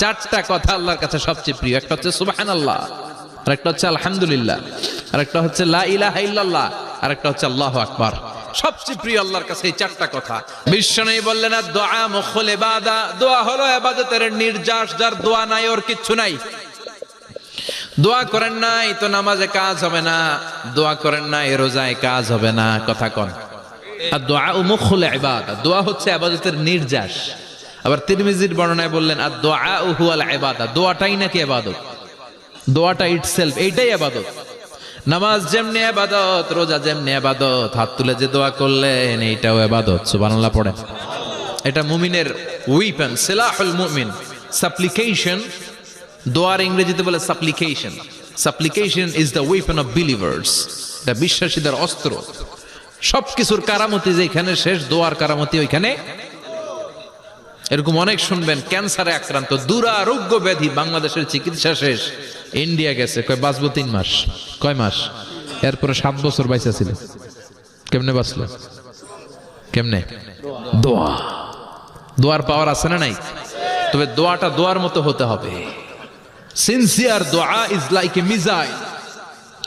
চারটা কথা আল্লাহর কাছে সবচেয়ে প্রিয়। একটা হচ্ছে সুবাহান আল্লাহ আর একটা হচ্ছে আলহামদুলিল্লাহ আর একটা হচ্ছে লা ইলাহা ইল্লাল্লাহ আর একটা হচ্ছে আল্লাহ আকবার। সবচেয়ে প্রিয় আল্লাহর কাছে এই চারটা কথা। বিশ্ব নেই বললেন না দোয়া মুখল ইবাদা, দোয়া হলো ইবাদতের নির্যাস, যার দোয়া নাই ওর কিচ্ছু নাই। দোয়া করেন নাই তো নামাজে কাজ হবে না, দোয়া করেন নাই রোজায় কাজ হবে না। কথা কন। আর দোয়া ও মুখল ইবাদা। দোয়া হচ্ছে আবাদতের নির্যাস। আবার তিরমিজির বর্ণনায় বললেন, আর দোয়া ও হুয়াল ইবাদা। দোয়াটাই নাকি ইবাদত? দোয়াটা ইটসেলফ এইটাই আবাদত নামাজ যেমনি আবাদত রোজা যেমনি আবাদত হাত তুলে যে দোয়া করলেন, এইটাও আবাদত সুবহানাল্লাহ পড়ে এটা মুমিনের উইপেন সিলাহুল মুমিন। সাপ্লিকেশন দোয়ার ইংরেজিতে বলে supplication supplication is the weapon of believers এটা বিশ্বাসীদের অস্ত্র। সবকিছুর কারামতি যেখানে শেষ, দোয়ার কারামতি ওইখানে। এরকম অনেক শুনবেন, ক্যান্সারে আক্রান্ত, দুরারোগ্য ব্যাধি, বাংলাদেশের চিকিৎসা শেষ। ইন্ডিয়া গেছে, কয়, বাঁচবো তিন মাস, কয় মাস? এরপরে সাত বছর বাইসা ছিল কেমনে বাঁচলো? কেমনে? দোয়া। দোয়ার পাওয়ার আছে না নাই? তবে দোয়াটা দোয়ার মতো হতে হবে। সিনসিয়ার দোয়া ইজ লাইক এ মিজাইল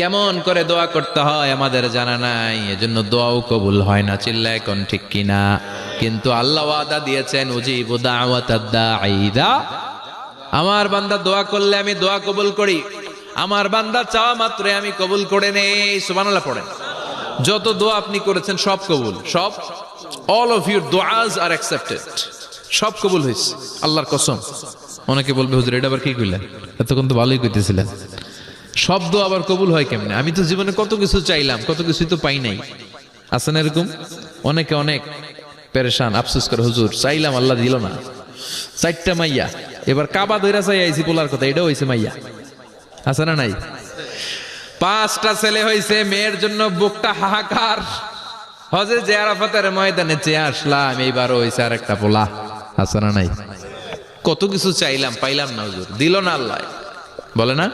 কেমন করে দোয়া করতে হয় আমাদের জানা নাই, এজন্য দোয়াও কবুল হয় না চিল্লা এখন ঠিক কিনা। কিন্তু আল্লাহ ওয়াদা দিয়েছেন, উজিবু দাঈদা আমার বান্দা দোয়া করলে আমি দোয়া কবুল করি, আমার বান্দা চাওয়া মাত্র আমি কবুল করে নেই, সুবহানাল্লাহ পড়েন। যত দোয়া আপনি করেছেন, সব কবুল, সব অল অফ ইউর দোয়াজ আর অ্যাকসেপ্টেড সব কবুল হয়েছে, আল্লাহর কসম। অনেকে বলবে, হুজুর, এটা আবার কি কইলেন? এতক্ষণ তো ভালোই কইতেছিলেন। সব দোয়া আবার কবুল হয় কেমনে? আমি তো জীবনে কত কিছু চাইলাম, কত কিছুই তো পাই নাই। আছেন এরকম? অনেকে অনেক পেরেশান, আফসোস করে, হুজুর, চাইলাম, আল্লাহ দিল না। চারটা মাইয়া। এবার কাবা দইরা চাই আইছি পোলার কথা, এটাও হয়েছে মাইয়া। আছে না নাই? পাঁচটা ছেলে হয়েছে মেয়ের জন্য বুকটা হাহাকার। হজে যে ময়দানে চেয়ে আসলাম, এইবারও হয়েছে আর একটা পোলা। আছে না নাই? কত কিছু চাইলাম, পাইলাম না, হুজুর। দিল না আল্লাহ। বলে না?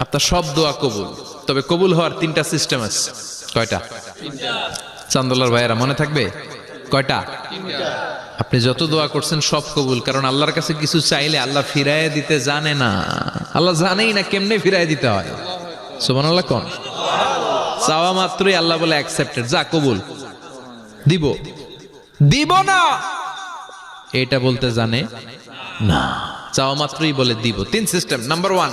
আপনার সব দোয়া কবুল। তবে কবুল হওয়ার তিনটা সিস্টেম আছে। কয়টা? চান্দোলার ভাইয়েরা, মনে থাকবে? কয়টা? আপনি যত দোয়া করছেন সব কবুল, কারণ আল্লাহর কাছে কিছু চাইলে আল্লাহ ফিরায় দিতে জানে না। আল্লাহ জানেই না কেমনে ফিরায় দিতে হয়। সোমান আল্লাহ কন? চাওয়া মাত্রই আল্লাহ বলে অ্যাকসেপ্টেড যা কবুল। দিব। দিব না! এটা বলতে জানে না। চাওয়া মাত্রই বলে দিব। তিন সিস্টেম নাম্বার ওয়ান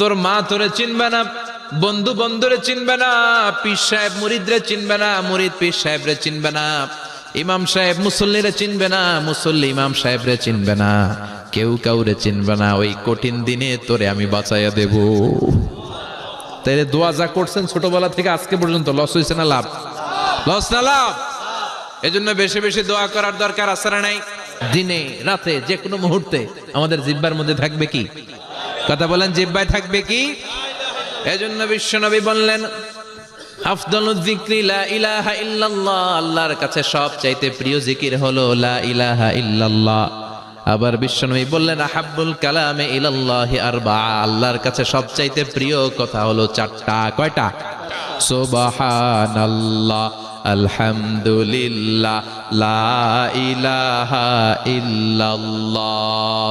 তোর মা তোরে চিনবে না, বন্ধু বন্ধুরে চিনবে না, পীর সাহেব মুরিদরে চিনবে না, মুরিদ পীর সাহেবরে চিনবে না, ইমাম সাহেব মুসল্লিরে চিনবে না, মুসল্লি ইমাম সাহেবরে চিনবে না, কেউ কাউরে চিনবে না, ওই কঠিন দিনে তোরে আমি বাঁচাইয়া দেব। তাইলে দোয়া যা করছেন ছোটবেলা থেকে আজকে পর্যন্ত, লস হয়েছে না লাভ? লস না লাভ? এজন্য বেশি বেশি দোয়া করার দরকার আছে নাই? দিনে, রাতে যে কোনো মুহূর্তে আমাদের জিব্বার মধ্যে থাকবে কি? কথা বলেন, জিব্বায় থাকবে কি? এজন্য বিশ্বনবী বললেন আল্লাহর কাছে সব চাইতে প্রিয় জিকির লা ইলাহা আবার বিশ্বনবী বললেন, আহাব্বুল কালামে ইলাল্লাহি আরবা আল্লাহর কাছে সব চাইতে প্রিয় কথা হলো, চারটা, কয়টা? সুবহানাল্লাহ, আলহামদুলিল্লাহ, লা ইলাহা ইল্লাল্লাহ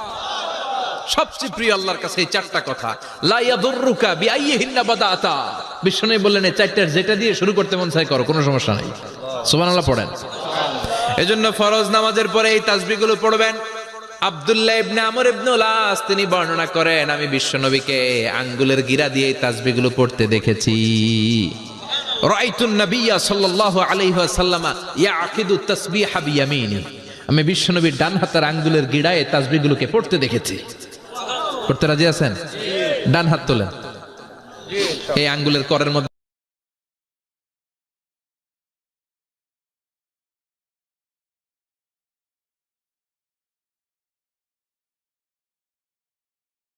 সবচেয়ে প্রিয় আল্লাহর কাছে এই চারটা কথা। লা ইয়াদুররুকা বিআইয়িহিন্না বাদাতা। বিষ্ণু বললেন, এই চারটার যেটা দিয়ে শুরু করতে মন চাই করো, কোনো সমস্যা নাই। সুবহানাল্লাহ পড়েন। এজন্য ফরজ নামাজের পরে এই তাসবিহগুলো পড়বেন। আব্দুল্লাহ ইবনে আমর ইবনে উলাস তিনি বর্ণনা করেন, আমি বিশ্বনবীকে আঙ্গুলের গিরা দিয়ে এই তাসবিহগুলো পড়তে দেখেছি। রাআইতুন নাবিয়্যা সাল্লাল্লাহু আলাইহি ওয়াসাল্লাম, ইয়াকিদু তাসবিহা বিয়ামিনি। আমি বিশ্বনবীর ডান হাতের আঙ্গুলের গিড়ায় তাসবিহগুলোকে পড়তে দেখেছি। পড়তে রাজি আছেন? ডান হাত তোলেন। এই আঙ্গুলের করের মধ্যে